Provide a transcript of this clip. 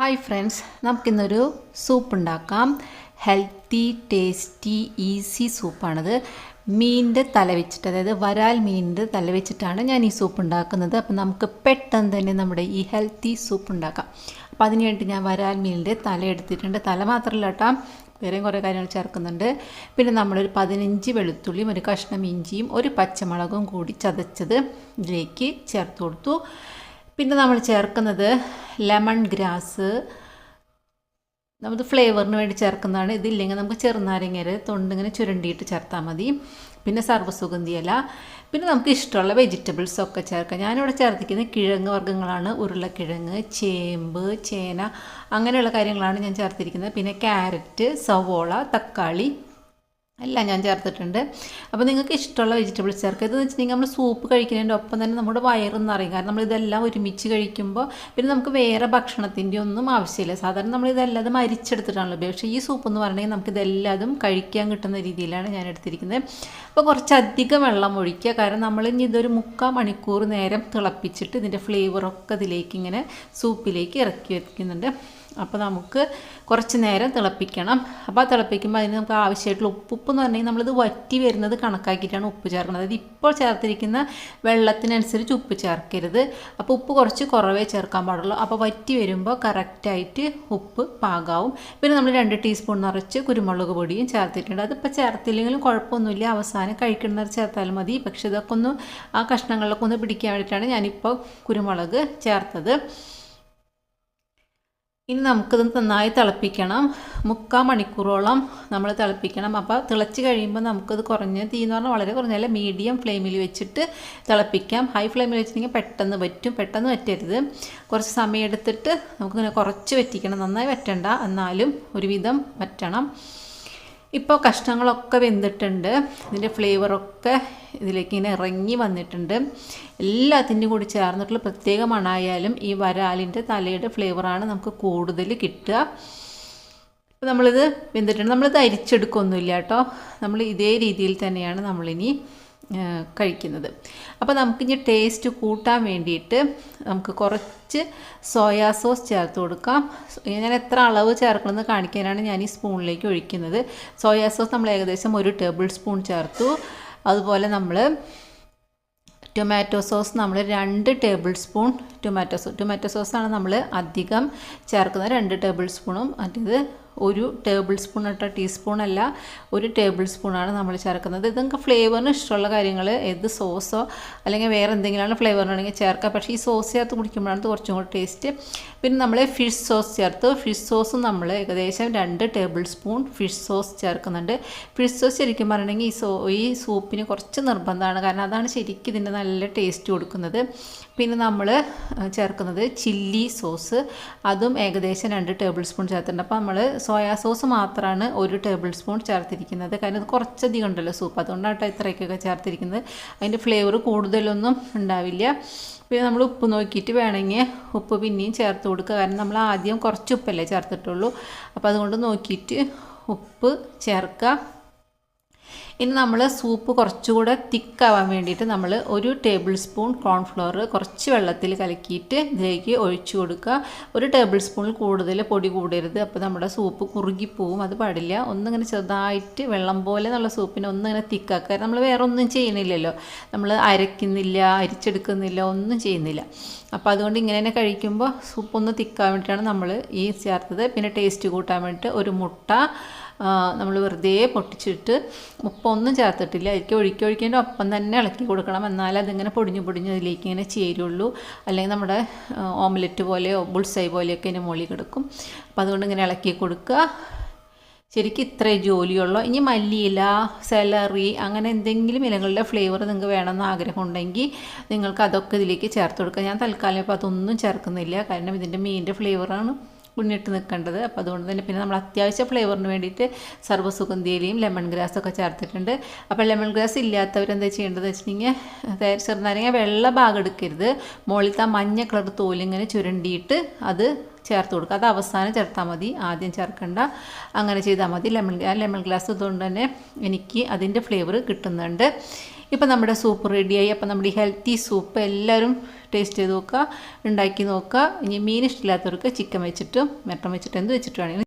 Hi friends നമുക്കിന്നൊരു soup ഉണ്ടാക്കാം. Healthy tasty easy സൂപ്പാണിത് മീനിന്റെ തല വെച്ചിട്ട് അതായത് വരാൽ മീനിന്റെ തല വെച്ചിട്ടാണ് ഞാൻ ഈ സൂപ്പ് ഉണ്ടാക്കുന്നത്. അപ്പോൾ നമുക്ക് പെട്ടെന്ന് തന്നെ നമ്മുടെ ഈ ഹെൽത്തി സൂപ്പ് ഉണ്ടാക്കാം. അപ്പോൾ അതിന് വേണ്ടി ഞാൻ വരാൽ മീനിന്റെ തല എടുത്തിട്ടുണ്ട്. തല മാത്രമല്ല കേട്ടോ വേറെയും കുറേ കാര്യങ്ങൾ ചേർക്കുന്നുണ്ട്. പിന്നെ നമ്മളൊരു പതിനഞ്ച് വെളുത്തുള്ളിയും ഒരു കഷ്ണം ഇഞ്ചിയും ഒരു പച്ചമുളകും കൂടി ചതച്ചത് ഇതിലേക്ക് ചേർത്ത് കൊടുത്തു. പിന്നെ നമ്മൾ ചേർക്കുന്നത് ലെമൺ ഗ്രാസ് നമുക്ക് ഫ്ലേവറിന് വേണ്ടി ചേർക്കുന്നതാണ്. ഇതില്ലെങ്കിൽ നമുക്ക് ചെറുനാരങ്ങര തൊണ്ടിങ്ങനെ ചുരണ്ടിയിട്ട് ചേർത്താൽ മതി. പിന്നെ സർവസുഗന്ധി ഇല. പിന്നെ നമുക്ക് ഇഷ്ടമുള്ള വെജിറ്റബിൾസ് ഒക്കെ ചേർക്കാം. ഞാനിവിടെ ചേർത്തിരിക്കുന്നത് കിഴങ്ങ് വർഗങ്ങളാണ്. ഉരുളക്കിഴങ്ങ് ചേമ്പ് ചേന അങ്ങനെയുള്ള കാര്യങ്ങളാണ് ഞാൻ ചേർത്തിരിക്കുന്നത്. പിന്നെ ക്യാരറ്റ് സവോള തക്കാളി എല്ലാം ഞാൻ ചേർത്തിട്ടുണ്ട്. അപ്പോൾ നിങ്ങൾക്ക് ഇഷ്ടമുള്ള വെജിറ്റബിൾസ് ചേർക്കുക. ഇതെന്ന് വെച്ചിട്ടുണ്ടെങ്കിൽ നമ്മൾ സൂപ്പ് കഴിക്കുന്നതിന്റെ ഒപ്പം തന്നെ നമ്മുടെ വയറും അറിയും കാരണം നമ്മളിതെല്ലാം ഒരുമിച്ച് കഴിക്കുമ്പോൾ പിന്നെ നമുക്ക് വേറെ ഭക്ഷണത്തിന്റെ ഒന്നും ആവശ്യമില്ല. സാധാരണ നമ്മൾ ഇതെല്ലാം പക്ഷേ ഈ സൂപ്പ് എന്ന് പറഞ്ഞാൽ നമുക്ക് ഇതെല്ലാതും കഴിക്കാൻ കിട്ടുന്ന രീതിയിലാണ് ഞാൻ എടുത്തിരിക്കുന്നത്. അപ്പോൾ കുറച്ചധികം വെള്ളം ഒഴിക്കുക. കാരണം നമ്മൾ ഇനി ഇതൊരു മുക്കാൽ മണിക്കൂർ നേരം തിളപ്പിച്ചിട്ട് ഇതിന്റെ ഫ്ലേവറൊക്കെ ഇതിലേക്ക് ഇങ്ങനെ സൂപ്പിലേക്ക് ഇറക്കി വയ്ക്കുന്നുണ്ട് അപ്പോൾ നമുക്ക് കുറച്ച് നേരം തിളപ്പിക്കണം. അപ്പോൾ ആ തിളപ്പിക്കുമ്പോൾ അതിന് നമുക്ക് ആവശ്യമായിട്ടുള്ള ഉപ്പ് ഉപ്പ് എന്ന് പറഞ്ഞാൽ നമ്മളിത് വറ്റി വരുന്നത് കണക്കാക്കിയിട്ടാണ് ഉപ്പ് ചേർക്കുന്നത്. അതായത് ഇപ്പോൾ ചേർത്തിരിക്കുന്ന വെള്ളത്തിനനുസരിച്ച് ഉപ്പ് ചേർക്കരുത്. അപ്പോൾ ഉപ്പ് കുറച്ച് കുറവേ ചേർക്കാൻ പാടുള്ളൂ. അപ്പോൾ വറ്റി വരുമ്പോൾ കറക്റ്റായിട്ട് ഉപ്പ് പാകാവും. പിന്നെ നമ്മൾ രണ്ട് ടീസ്പൂൺ നിറച്ച് കുരുമുളക് പൊടിയും ചേർത്തിട്ടുണ്ട്. അതിപ്പോൾ ചേർത്തില്ലെങ്കിലും കുഴപ്പമൊന്നുമില്ല. അവസാനം കഴിക്കുന്നവർ ചേർത്താലും മതി. പക്ഷേ ഇതൊക്കെ ഒന്ന് ആ കഷ്ണങ്ങളിലൊക്കെ ഒന്ന് പിടിക്കാൻ വേണ്ടിയിട്ടാണ് ഞാനിപ്പോൾ കുരുമുളക് ചേർത്തത്. ഇനി നമുക്കിത് നന്നായി തിളപ്പിക്കണം. മുക്കാൽ മണിക്കൂറോളം നമ്മൾ തിളപ്പിക്കണം. അപ്പോൾ തിളച്ച് കഴിയുമ്പോൾ നമുക്കത് കുറഞ്ഞ തീ എന്ന് പറഞ്ഞാൽ വളരെ കുറഞ്ഞല്ല മീഡിയം ഫ്ലെയിമിൽ വെച്ചിട്ട് തിളപ്പിക്കാം. ഹൈ ഫ്ലെയിമിൽ വെച്ചിട്ടുണ്ടെങ്കിൽ പെട്ടെന്ന് പറ്റും പെട്ടെന്ന് പറ്റരുത് കുറച്ച് സമയം എടുത്തിട്ട് നമുക്കിങ്ങനെ കുറച്ച് വറ്റിക്കണം. നന്നായി വറ്റണ്ട. എന്നാലും ഒരുവിധം വറ്റണം. ഇപ്പോൾ കഷ്ണങ്ങളൊക്കെ വെന്തിട്ടുണ്ട്. ഇതിന്റെ ഫ്ലേവറൊക്കെ ഇതിലേക്ക് ഇങ്ങനെ ഇറങ്ങി വന്നിട്ടുണ്ട്. എല്ലാത്തിന്റെയും കൂടി ചേർന്നിട്ടുള്ള പ്രത്യേക മണായാലും ഈ വരാലിന്റെ തലയുടെ ഫ്ലേവറാണ് നമുക്ക് കൂടുതൽ കിട്ടുക. അപ്പോൾ നമ്മളിത് വെന്തിട്ടുണ്ട്. നമ്മളിത് അരിച്ചെടുക്കൊന്നുമില്ല കേട്ടോ. നമ്മൾ ഇതേ രീതിയിൽ തന്നെയാണ് നമ്മളിനി കഴിക്കുന്നത്. അപ്പോൾ നമുക്കിനി ടേസ്റ്റ് കൂട്ടാൻ വേണ്ടിയിട്ട് നമുക്ക് കുറച്ച് സോയാ സോസ് ചേർത്ത് കൊടുക്കാം. ഞാൻ എത്ര അളവ് ചേർക്കണമെന്ന് കാണിക്കാനാണ് ഞാൻ ഈ സ്പൂണിലേക്ക് ഒഴിക്കുന്നത്. സോയാ സോസ് നമ്മൾ ഏകദേശം ഒരു ടേബിൾ സ്പൂൺ ചേർത്തു. അതുപോലെ നമ്മൾ ടൊമാറ്റോ സോസ് നമ്മൾ രണ്ട് tablespoon tomato sauce tomato സോസാണ് നമ്മൾ അധികം ചേർക്കുന്നത് രണ്ട് ടേബിൾ സ്പൂണും മറ്റേത് ഒരു ടേബിൾ സ്പൂൺ ഇട്ട ടീസ്പൂൺ അല്ല ഒരു ടേബിൾ സ്പൂണാണ് നമ്മൾ ചേർക്കുന്നത്. ഇത് നിങ്ങൾക്ക് ഫ്ലേവറിന് ഇഷ്ടമുള്ള കാര്യങ്ങൾ ഏത് സോസോ അല്ലെങ്കിൽ വേറെ എന്തെങ്കിലുമാണ് ഫ്ലേവറിനാണെങ്കിൽ ചേർക്കുക പക്ഷേ ഈ സോസ് ചേർത്ത് കുടിക്കുമ്പോഴാണ് കുറച്ചും കൂടി ടേസ്റ്റ് പിന്നെ നമ്മൾ ഫിഷ് സോസ് ചേർത്ത്. ഫിഷ് സോസ് നമ്മൾ ഏകദേശം രണ്ട് ടേബിൾ സ്പൂൺ ഫിഷ് സോസ് ചേർക്കുന്നുണ്ട്. ഫിഷ് സോസ് ശരിക്കും പറയണമെങ്കിൽ ഈ സോ ഈ സൂപ്പിന് കുറച്ച് നിർബന്ധമാണ്. കാരണം അതാണ് ശരിക്കും ഇതിന്റെ നല്ല ടേസ്റ്റ് കൊടുക്കുന്നത്. പിന്നെ നമ്മൾ ചേർക്കുന്നത് ചില്ലി സോസ് അതും ഏകദേശം രണ്ട് ടേബിൾ സ്പൂൺ ചേർത്തിട്ടുണ്ട്. അപ്പോൾ നമ്മൾ സോയാ സോസ് മാത്രമാണ് ഒരു ടേബിൾ സ്പൂൺ ചേർത്തിരിക്കുന്നത്. കാരണം ഇത് കുറച്ചധികം ഉണ്ടല്ലോ സൂപ്പ്. അതുകൊണ്ടാണ് ഇത്രയൊക്കെ ചേർത്തിരിക്കുന്നത്. അതിന്റെ ഫ്ലേവർ കൂടുതലൊന്നും ഉണ്ടാവില്ല. പിന്നെ നമ്മൾ ഉപ്പ് നോക്കിയിട്ട് വേണമെങ്കിൽ ഉപ്പ് പിന്നെയും ചേർത്ത് കൊടുക്കുക. കാരണം നമ്മൾ ആദ്യം കുറച്ച് ഉപ്പല്ലേ ചേർത്തിട്ടുള്ളൂ. അപ്പോൾ അതുകൊണ്ട് നോക്കിയിട്ട് ഉപ്പ് ചേർക്കുക. ഇനി നമ്മൾ സൂപ്പ് കുറച്ചുകൂടെ തിക്കാവാൻ വേണ്ടിയിട്ട് നമ്മൾ ഒരു ടേബിൾ സ്പൂൺ കോൺഫ്ലോർ കുറച്ച് വെള്ളത്തിൽ കലക്കിയിട്ട് ഇതിലേക്ക് ഒഴിച്ചു കൊടുക്കുക. ഒരു ടേബിൾ സ്പൂണിൽ കൂടുതൽ പൊടി കൂടരുത്. അപ്പോൾ നമ്മുടെ സൂപ്പ് കുറുകിപ്പോവും. അത് പാടില്ല. ഒന്നിങ്ങനെ ചെറുതായിട്ട് വെള്ളം പോലെ എന്നുള്ള സൂപ്പിനെ ഒന്നിങ്ങനെ തിക്കാക്കുക. നമ്മൾ വേറെ ഒന്നും ചെയ്യുന്നില്ലല്ലോ. നമ്മൾ അരയ്ക്കുന്നില്ല അരിച്ചെടുക്കുന്നില്ല ഒന്നും ചെയ്യുന്നില്ല. അപ്പോൾ അതുകൊണ്ട് ഇങ്ങനെ തന്നെ കഴിക്കുമ്പോൾ സൂപ്പ് ഒന്ന് തിക്കാൻ വേണ്ടിയിട്ടാണ് നമ്മൾ ഈ ചേർത്തത്. പിന്നെ ടേസ്റ്റ് കൂട്ടാൻ വേണ്ടിയിട്ട് ഒരു മുട്ട നമ്മൾ വെറുതെ പൊട്ടിച്ചിട്ട് ഉപ്പൊന്നും ചേർത്തിട്ടില്ല. അതിലേക്ക് ഒഴുക്കി ഒഴിക്കേണ്ട ഒപ്പം തന്നെ ഇളക്കി കൊടുക്കണം. എന്നാലേ അതിങ്ങനെ പൊടിഞ്ഞു പൊടിഞ്ഞ് അതിലേക്ക് ഇങ്ങനെ ചേരുള്ളൂ. അല്ലെങ്കിൽ നമ്മുടെ ഓംലെറ്റ് പോലെയോ ബുൾസൈ പോലെയൊക്കെ ഇതിന്റെ മുകളിൽ കിടക്കും. അപ്പം അതുകൊണ്ട് ഇങ്ങനെ ഇളക്കി കൊടുക്കുക. ശരിക്കും ഇത്രേ ജോലിയുള്ളൂ. ഇനി മല്ലിയില സെലറി അങ്ങനെ എന്തെങ്കിലും ഇലകളുടെ ഫ്ലേവർ നിങ്ങൾക്ക് വേണമെന്ന് ആഗ്രഹം ഉണ്ടെങ്കിൽ നിങ്ങൾക്ക് അതൊക്കെ ഇതിലേക്ക് ചേർത്ത് കൊടുക്കുക. ഞാൻ തൽക്കാലം ഇപ്പോൾ അതൊന്നും ചേർക്കുന്നില്ല. കാരണം ഇതിന്റെ മീനിന്റെ ഫ്ലേവറാണ്. മുന്നിട്ട് നിൽക്കേണ്ടത്. അപ്പോൾ അതുകൊണ്ട് തന്നെ പിന്നെ നമ്മൾ അത്യാവശ്യം ഫ്ലേവറിന് വേണ്ടിയിട്ട് സർവസുഗന്ധിയിലയും ലെമൺ ഗ്രാസ് ഒക്കെ ചേർത്തിട്ടുണ്ട്. അപ്പോൾ ലെമൺ ഗ്രാസ് ഇല്ലാത്തവരെന്താ ചെയ്യേണ്ടത് വെച്ചിട്ടുണ്ടെങ്കിൽ ചെറുനാരങ്ങ വെള്ള ഭാഗം എടുക്കരുത്. മുകളിലത്തെ ആ മഞ്ഞ കളർ തോലിങ്ങനെ ചുരണ്ടിയിട്ട് അത് ചേർത്ത് കൊടുക്കുക. അത് അവസാനം ചേർത്താൽ മതി. ആദ്യം ചേർക്കണ്ട. അങ്ങനെ ചെയ്താൽ മതി. ലെമൺ ലെമൺ ഗ്ലാസ് ഇതുകൊണ്ട് തന്നെ എനിക്ക് അതിന്റെ ഫ്ലേവർ കിട്ടുന്നുണ്ട്. ഇപ്പം നമ്മുടെ സൂപ്പ് റെഡിയായി അപ്പം നമ്മുടെ ഈ ഹെൽത്തി സൂപ്പ് എല്ലാവരും ടേസ്റ്റ് ചെയ്ത് നോക്കുക ഉണ്ടാക്കി നോക്കുക. ഇനി മീൻ ഇഷ്ടമില്ലാത്തവർക്ക് ചിക്കൻ വെച്ചിട്ടും മട്ടൻ വെച്ചിട്ടും എന്ത് വെച്ചിട്ട് വേണമെങ്കിലും